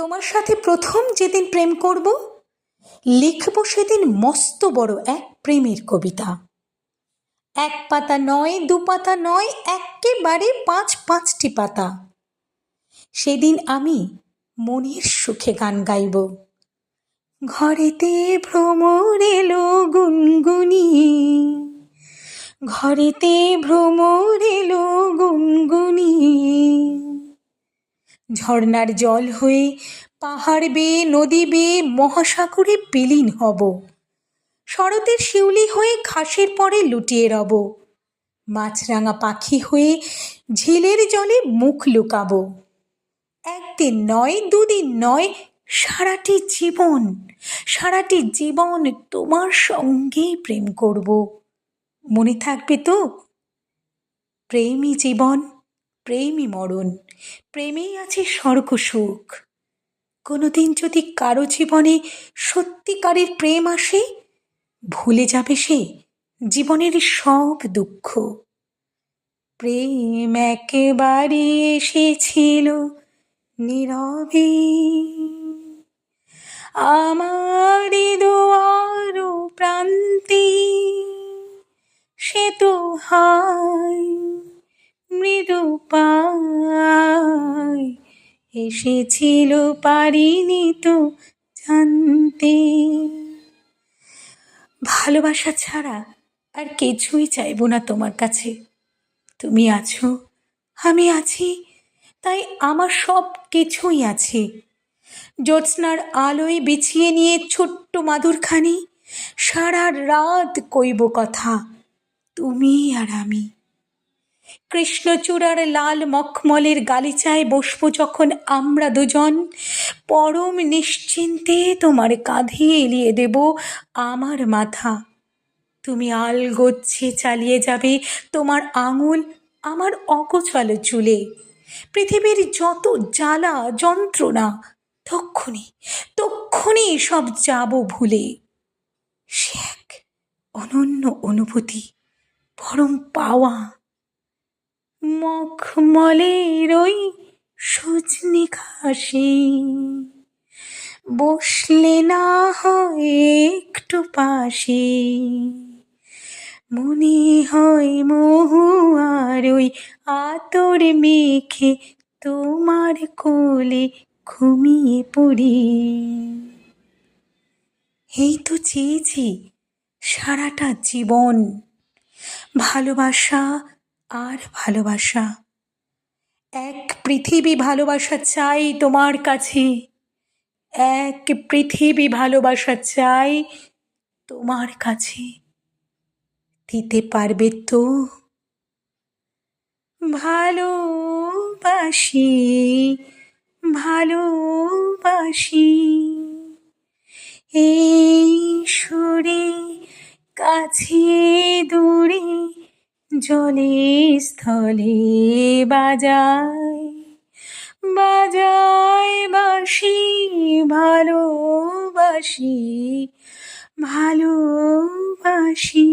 তোমার সাথে প্রথম যেদিন প্রেম করব, লিখব সেদিন মস্ত বড় এক প্রেমের কবিতা। এক পাতা নয়, দু পাতা নয়, একেবারে পাঁচ পাঁচটি পাতা। সেদিন আমি মনের সুখে গান গাইব। ঘরেতে ভ্রমর এলো গুনগুনি। ঘরেতে ভ্রমর এলো গুনগুনি। ঝর্ণার জল হয়ে পাহাড় বেয়ে, নদী বেয়ে, মহাসাগরে বিলীন হব। শরতের শিউলি হয়ে ঘাসের পরে লুটিয়ে রব। মাছরাঙা পাখি হয়ে ঝিলের জলে মুখ লুকাবো। একদিন নয়, দুদিন নয়, সারাটি জীবন সারাটি জীবন তোমার সঙ্গেই প্রেম করব। মনে থাকবে তো? প্রেমই জীবন। প্রেমই মরণ, প্রেমেই আছে স্বর্গ সুখ কোনোদিন যদি কারও জীবনে সত্যিকারের প্রেম আসে, ভুলে যাবে সে জীবনের সব দুঃখ। প্রেম একেবারে এসেছিল নীরবে। আমার দোয়ার প্রান্তে সে তো হায় এসেছিল পারিনি তো জানতে। ভালোবাসা ছাড়া আর কিছুই চাইব না তোমার কাছে। তুমি আছো, আমি আছি, তাই আমার সব কিছুই আছে। জ্যোৎস্নার আলোয় বিছিয়ে নিয়ে ছোট্ট মাদুরখানি সারা রাত কইব কথা, তুমি আর আমি। কৃষ্ণচূড়ার লাল মখমলের গালিচায় বসবো যখন আমরা দুজন। পরম নিশ্চিন্তে তোমার কাঁধে এলিয়ে দেব আমার মাথা। তুমি আলগোচ্ছে চালিয়ে যাবে, তোমার আঙুল আমার অগোছাল চুলে। পৃথিবীর যত জ্বালা, যন্ত্রণা, তক্ষুনি তক্ষুনি সব যাব ভুলে। সে এক অনন্য অনুভূতি, পরম পাওয়া মখমলের ওই সজনে ঘাসে বসলে না হয় একটু পাশে। মনে হয় মহুয়ার ওই আতর মেখে তোমার কোলে ঘুমিয়ে পড়ি। এই তো চেয়েছি সারাটা জীবন। ভালোবাসা আর ভালোবাসা? এক পৃথিবী ভালোবাসা চাই তোমার কাছে। এক পৃথিবী ভালোবাসা চাই তোমার কাছে। দিতে পারবে তো? ভালোবাসি ভালোবাসি। এই সুরে, কাছে দূরে জলে স্থলে বাজায় বাজায় বাসি ভালোবাসি ভালোবাসি।